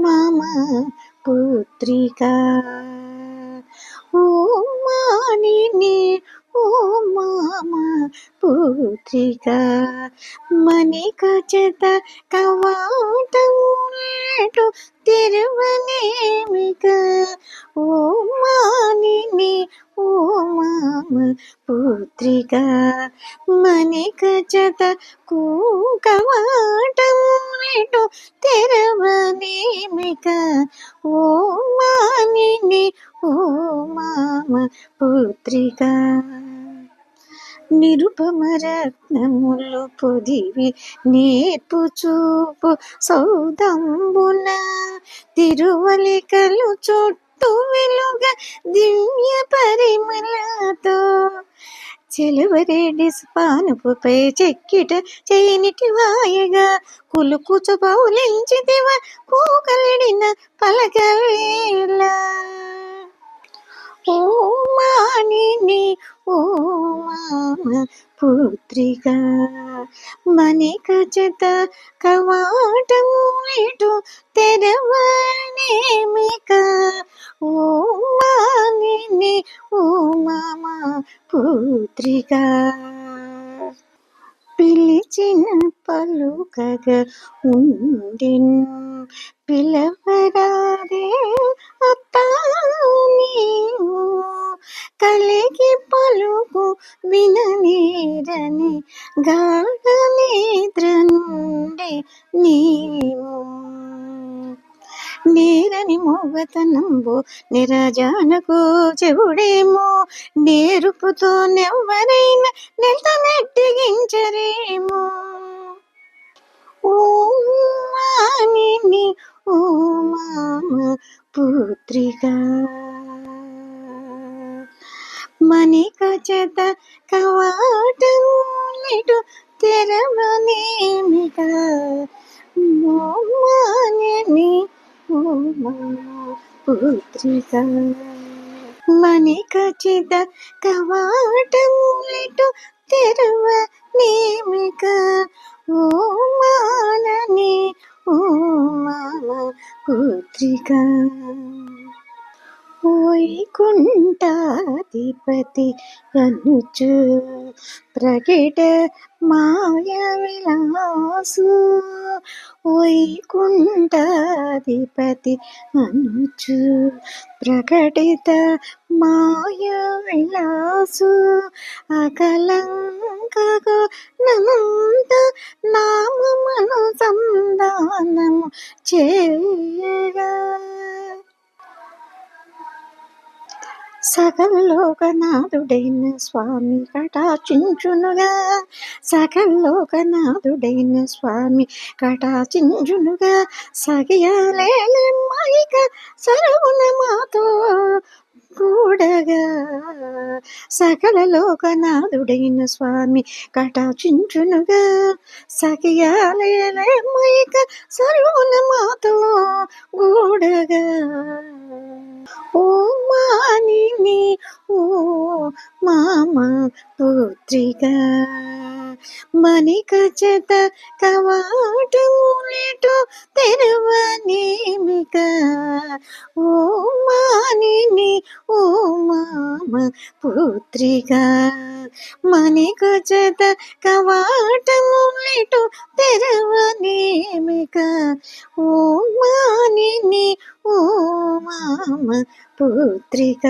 మమ పుత్రికా. ఓ మానిని ఓ మామ పుత్రిక. మణిక చేత కవాటములేటు తిరువనేమిక మామ పుత్రిక మణిక జత కూకవాటములేటు తెరవనేమిక ఓ మానిని ఓ మామ పుత్రిక నిరుపమ రత్నములు పొదివి నేర్పు చూపు సౌదంబున తిరువలికలు చుట్టూ వెలుగ దివ్య పరిమళతో. చెలువరేడి పానుపుపై చెక్కిట చేయనిటి వాయగా కులుకుచు పౌలించితివ కూకలిడిన పలకవేళ. ఓ మానిని ఓ మామ పుత్రిక మణిక చేత కవాటము ఇటు తెరవనేమిక? మామ పిలిచిన పలుకగ ఉండిన్ పిలవరాదే అత్తా నీవు. కలిగి పలుకు విననీరని గాఢ నిద్ర నుండి నీవు నేరని మూగతనంబు నిరాజానకు చెవుడేమో నేరుపుతో నెవ్వరైనా నెంత నెట్టిగించరేమో. ఓమాని మానిని ఓ మామ పుత్రిక మణిక చేత కవాటములిటు తెరవనేమిక ఓ మానిని పుత్రిక మణిక చేత కవాటములిటు తెరవ నేమిక ఓ మానని ఓ మామ పుత్రిక. వైకుంఠాధిపతి అనుచు ప్రకట మాయ విలాసు వైకుంఠాధిపతి అనుచు. ప్రకటిత మాయ విలాసు అకలంకగు నమంత నామమను సందానము చేయగా సకల్లోకనాథుడైన స్వామి కటాచించునుగా. సకల్లోకనాథుడైన స్వామి కటాచించునుగా. సగియాలేల మైక సరవున మాతో కూడగా సకల లోకనాథుడైన స్వామి కటాచించునుగా. సఖియాలేల మైక సర్వున మాతో కూడగా ఓ మానిని ఓ మామ పుత్రిక. మణిక చేత కవాటములిటు తెరవనేమిక? ఓ మామ పుత్రిక మణిక చేత కవాటములిటు తెరవనేమిక ఓ మానిని ఓ మామ పుత్రిక